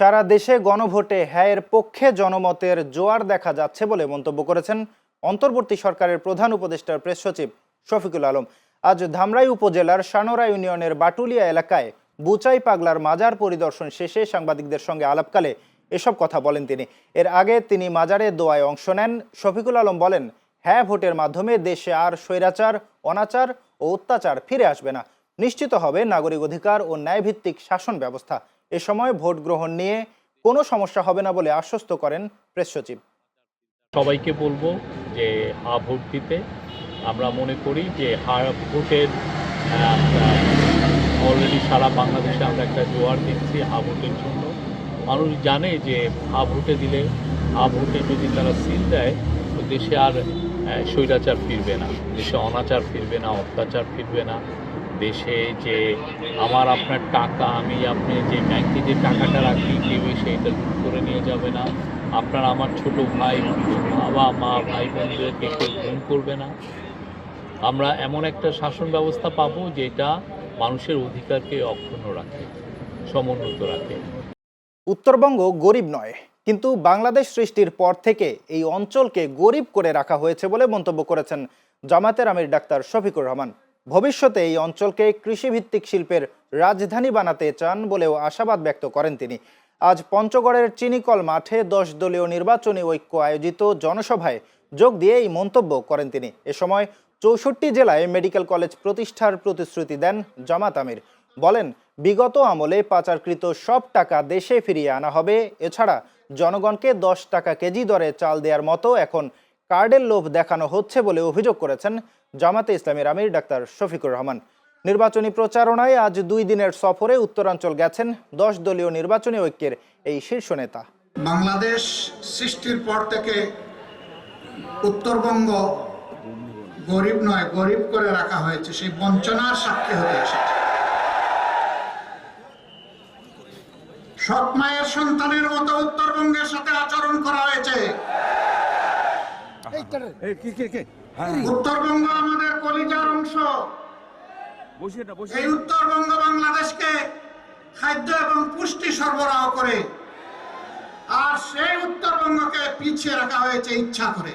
সারা দেশে গণভোটে হ্যায়ের পক্ষে জনমতের জোয়ার দেখা যাচ্ছে বলে মন্তব্য করেছেন অন্তর্বর্তী সরকারের প্রধান উপদেষ্টার প্রেস সচিব শফিকুল আলম। আজ ধামরাই উপজেলার সানোরা ইউনিয়নের বাটুলিয়া এলাকায় বুচাই পাগলার মাজার পরিদর্শন শেষে সাংবাদিকদের সঙ্গে আলাপকালে এসব কথা বলেন তিনি। এর আগে তিনি মাজারে দোয়ায় অংশ নেন। শফিকুল আলম বলেন হ্যাঁ ভোটের মাধ্যমে দেশে আর স্বৈরাচার, অনাচার ও অত্যাচার ফিরে আসবে না। নিশ্চিত হবে নাগরিক অধিকার ও ন্যায়ভিত্তিক শাসন ব্যবস্থা। এ সময় ভোট গ্রহণ নিয়ে কোনো সমস্যা হবে না বলে আশ্বস্ত করেন প্রেস সচিব। সবাইকে বলব যে হা ভোট দিতে। আমরা মনে করি যে হা ভোটের অলরেডি সারা বাংলাদেশে আমরা একটা জোয়ার দিচ্ছি হা ভোটের জন্য। মানুষ জানে যে হা ভোটে দিলে, হা ভোটে যদি তারা সিল দেয়, তো দেশে আর স্বৈরাচার ফিরবে না। দেশে অনাচার ফিরবে না, অত্যাচার ফিরবে না। দেশে যে আমার আপনার টাকা, আমি আপনি যে ব্যাংকে যে টাকাটা রাখি কেউ সেইটা লুট করে নিয়ে যাবে না। আপনার আমার ছোট ভাই বাবা, মা, ভাই বোনদেরকে কেউ গুম করবে না। আমরা এমন একটা শাসন ব্যবস্থা পাবো যেটা মানুষের অধিকারকে অক্ষুণ্ণ রাখে, সমুন্নত রাখে। উত্তরবঙ্গ গরিব নয়, কিন্তু বাংলাদেশ সৃষ্টির পর থেকে এই অঞ্চলকে গরিব করে রাখা হয়েছে বলে মন্তব্য করেছেন জামাতের আমির ডাক্তার শফিকুর রহমান। ভবিষ্যতে এই অঞ্চলকে কৃষিভিত্তিক শিল্পের রাজধানী বানাতে চান বলেও আশাবাদ ব্যক্ত করেন তিনি। আজ পঞ্চগড়ের চিনিকল মাঠে দশ দলীয় নির্বাচনী ঐক্য আয়োজিত জনসভায় যোগ দিয়ে এই মন্তব্য করেন তিনি। এ সময় চৌষট্টি জেলায় মেডিকেল কলেজ প্রতিষ্ঠার প্রতিশ্রুতি দেন জামাত আমির। বলেন, বিগত আমলে পাচারকৃত সব টাকা দেশে ফিরিয়ে আনা হবে। এছাড়া জনগণকে দশ টাকা কেজি দরে চাল দেওয়ার মতো এখন কার্ডের লোভ দেখানো হচ্ছে বলে অভিযোগ করেছেন জামাতে ইসলামের আমির ডাক্তার শফিকুর রহমান। নির্বাচনী প্রচারণায় আজ দুই দিনের সফরে উত্তরাঞ্চল গেছেন দশ দলীয় নির্বাচনী ঐক্যের এই শীর্ষ নেতা। বাংলাদেশ সৃষ্টির পর থেকে উত্তরবঙ্গ গরিব নয়, গরিব করে রাখা হয়েছে। সেই বঞ্চনার সাক্ষী হতে এসেছে। সৎ মায়ের সন্তানের মতো উত্তরবঙ্গের সাথে আচরণ করা হয়েছে। হ্যাঁ উত্তরবঙ্গ আমাদের কলিজার অংশ। এই উত্তরবঙ্গ বাংলাদেশকে খাদ্য এবং পুষ্টি সরবরাহ করে আর সেই উত্তরবঙ্গকে পিছিয়ে রাখা হয়েছে ইচ্ছা করে।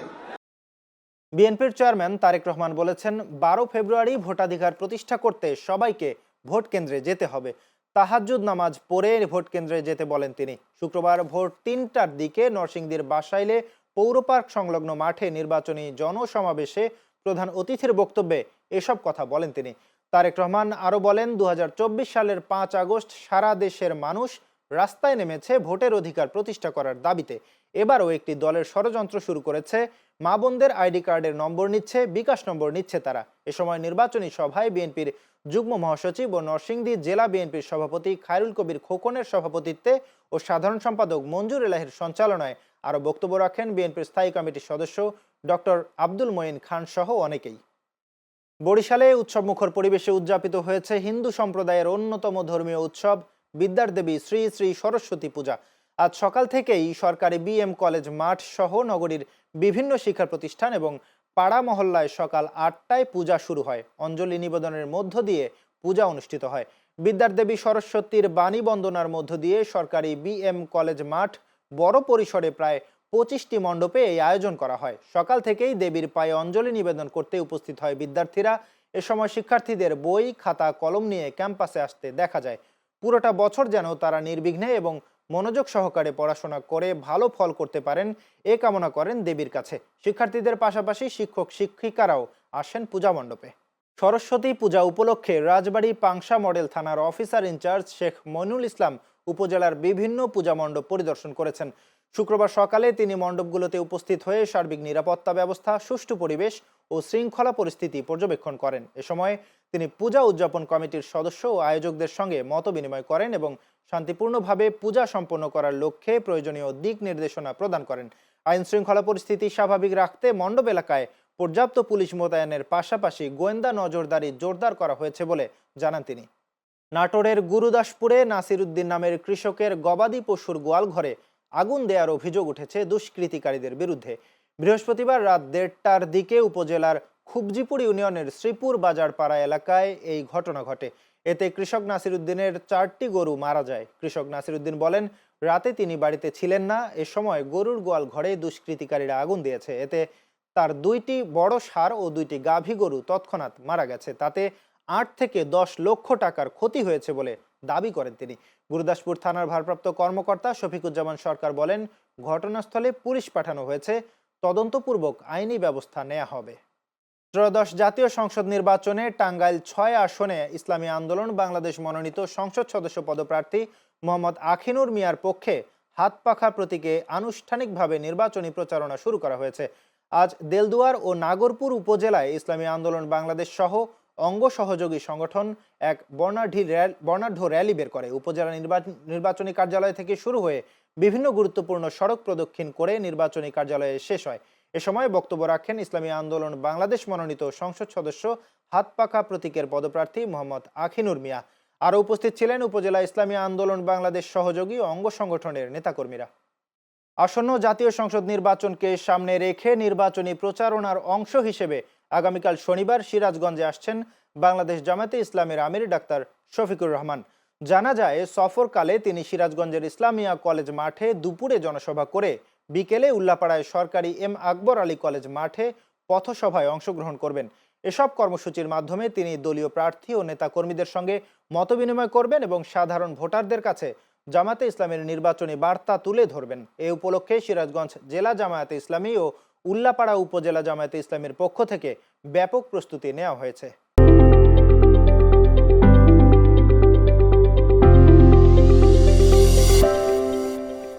বিএনপির চেয়ারম্যান তারেক রহমান বলেছেন বারো ফেব্রুয়ারি ভোটাধিকার প্রতিষ্ঠা করতে সবাইকে ভোট কেন্দ্রে যেতে হবে। তাহাজ্জুদ নামাজ পড়ে ভোট কেন্দ্রে যেতে বলেন তিনি। শুক্রবার ভোর তিনটার দিকে নরসিংদীর বাসাইলে পৌর পার্ক সংলগ্ন মাঠে নির্বাচনী জনসমাবেশে প্রধান অতিথির বক্তব্যে এসব কথা বলেন তিনি। তারেক রহমান আরও বলেন, দুহাজার চব্বিশ সালের পাঁচ আগস্ট সারা দেশের মানুষ রাস্তায় নেমেছে ভোটের অধিকার প্রতিষ্ঠা করার দাবিতে। এবারও একটি দলের ষড়যন্ত্র শুরু করেছে। মা বোনদের আইডি কার্ডের নম্বর নিচ্ছে, বিকাশ নম্বর নিচ্ছে তারা। এ সময় নির্বাচনী সভায় বিএনপির যুগ্ম মহাসচিব ও নরসিংদী জেলা বিএনপির সভাপতি খায়রুল কবির খোকনের সভাপতিত্বে ও সাধারণ সম্পাদক মঞ্জুর এলাহির সঞ্চালনায় আরও বক্তব্য রাখেন বিএনপির স্থায়ী কমিটির সদস্য ডক্টর আব্দুল মঈন খান সহ অনেকেই। বরিশালে উৎসবমুখর পরিবেশে উদযাপিত হয়েছে হিন্দু সম্প্রদায়ের অন্যতম ধর্মীয় উৎসব বিদ্যার দেবী শ্রী শ্রী সরস্বতী পূজা। আজ সকাল থেকেই সরকারি বিএম কলেজ মাঠ সহ নগরীর বিভিন্ন শিক্ষা প্রতিষ্ঠান এবং পাড়া মহল্লায় সকাল আটটায় পূজা শুরু হয়। অঞ্জলি নিবেদনের মধ্য দিয়ে পূজা অনুষ্ঠিত হয়। বিদ্যার দেবী সরস্বতীর বাণী বন্দনার মধ্য দিয়ে সরকারি বিএম কলেজ মাঠ বড় পরিসরে প্রায় পঁচিশটি মণ্ডপে এই আয়োজন করা হয়। সকাল থেকেই দেবীর পায়ে অঞ্জলি নিবেদন করতে উপস্থিত হয় বিদ্যার্থীরা। এ সময় শিক্ষার্থীদের বই, খাতা, কলম নিয়ে ক্যাম্পাসে আসতে দেখা যায়। পুরোটা বছর যেন তারা নির্বিঘ্নে এবং মনোযোগ সহকারে পড়াশোনা করে ভালো ফল করতে পারেন এ কামনা করেন দেবীর কাছে। শিক্ষার্থীদের পাশাপাশি শিক্ষক, শিক্ষিকারাও আসেন পূজা মণ্ডপে। সরস্বতী পূজা উপলক্ষে রাজবাড়ী পাংশা মডেল থানার officer in charge Sheikh Mainul Islam উপজেলার বিভিন্ন পূজা মণ্ডপ পরিদর্শন করেছেন। শুক্রবার সকালে তিনি মণ্ডপগুলোতে উপস্থিত হয়ে সার্বিক নিরাপত্তা ব্যবস্থা, সুষ্ঠু পরিবেশ ও শৃঙ্খলা পরিস্থিতি পর্যবেক্ষণ করেন। এ সময় তিনি পূজা উদযাপন কমিটির সদস্য ও আয়োজকদের সঙ্গে মত বিনিময় করেন এবং শান্তিপূর্ণভাবে পূজা সম্পন্ন করার লক্ষ্যে প্রয়োজনীয় দিক নির্দেশনা প্রদান করেন। আইন শৃঙ্খলা পরিস্থিতি স্বাভাবিক রাখতে মণ্ডপ এলাকায় পর্যাপ্ত পুলিশ মোতায়েনের পাশাপাশি গোয়েন্দা নজরদারি জোরদার করা হয়েছে বলে জানান তিনি। নাটোরের গুরুদাসপুরে নাসির উদ্দিন নামের কৃষকের গবাদি পশুর গোয়াল ঘরে আগুন দেওয়ার অভিযোগ উঠেছে দুষ্কৃতিকারীদের বিরুদ্ধে। বৃহস্পতিবার রাত দেড়টার দিকে উপজেলার খুবজিপুর ইউনিয়নের শ্রীপুর বাজার পাড়া এলাকায় এই ঘটনা ঘটে। এতে কৃষক নাসিরুদ্দিনের চারটি গরু মারা যায়। কৃষক নাসিরুদ্দিন বলেন, রাতে তিনি বাড়িতে ছিলেন না, এ সময় গরুর গোয়াল ঘরে দুষ্কৃতিকারীরা আগুন দিয়েছে। এতে তার দুইটি বড় সার ও দুইটি গাভী গরু তৎক্ষণাৎ মারা গেছে। তাতে আট থেকে দশ লক্ষ টাকার ক্ষতি হয়েছে বলে দাবি করেন তিনি। গুরুদাসপুর থানার ভারপ্রাপ্ত কর্মকর্তা শফিকুজ্জামান সরকার বলেন, ঘটনাস্থলে পুলিশ পাঠানো হয়েছে, তদন্তপূর্বক আইনি ব্যবস্থা নেওয়া হবে। ত্রয়োদশ জাতীয় সংসদ নির্বাচনে টাঙ্গাইল ছয় আসনে ইসলামী আন্দোলন, বাংলাদেশ মনোনীত সংসদ সদস্য পদপ্রার্থী মোহাম্মদ আখিনুর মিয়ার পক্ষে হাত পাখা প্রতীকে আনুষ্ঠানিকভাবে নির্বাচনী প্রচারণা শুরু করা হয়েছে। আজ দেলদুয়ার ও নাগরপুর উপজেলায় ইসলামী আন্দোলন, বাংলাদেশ সহ অঙ্গ সহযোগী সংগঠন এক বর্ণাঢ্য বর্ণাঢ্য র্যালি বের করে। উপজেলা নির্বাচন- কার্যালয় থেকে শুরু হয়ে বিভিন্ন গুরুত্বপূর্ণ সড়ক প্রদক্ষিণ করে নির্বাচনী কার্যালয়ে শেষ হয়। এ সময় বক্তব্য রাখেন ইসলামী আন্দোলন বাংলাদেশ মনোনীত সংসদ সদস্য হাত পাখা প্রতীকের পদপ্রার্থী মোহাম্মদ আখিনুর মিয়া। আরও উপস্থিত ছিলেন উপজেলা ইসলামী আন্দোলন বাংলাদেশ সহযোগী অঙ্গ সংগঠনের নেতাকর্মীরা। আসন্ন জাতীয় সংসদ নির্বাচনকে সামনে রেখে নির্বাচনী প্রচারণার অংশ হিসেবে আগামীকাল শনিবার সিরাজগঞ্জে আসছেন বাংলাদেশ জামাতে ইসলামের আমির ডাক্তার শফিকুর রহমান। জানা যায়, সফরকালে তিনি সিরাজগঞ্জের ইসলামিয়া কলেজ মাঠে দুপুরে জনসভা করে বিকেলে উল্লাপাড়ায় সরকারি এম আকবর আলী কলেজ মাঠে পথসভায় অংশগ্রহণ করবেন। এসব কর্মসূচির মাধ্যমে তিনি দলীয় প্রার্থী ও নেতাকর্মীদের সঙ্গে মতবিনিময় করবেন এবং সাধারণ ভোটারদের কাছে জামাতে ইসলামের নির্বাচনী বার্তা তুলে ধরবেন। এ উপলক্ষে সিরাজগঞ্জ জেলা জামায়াতে ইসলামী ও উল্লাপাড়া উপজেলা জামায়াতে ইসলামের পক্ষ থেকে ব্যাপক প্রস্তুতি নেওয়া হয়েছে।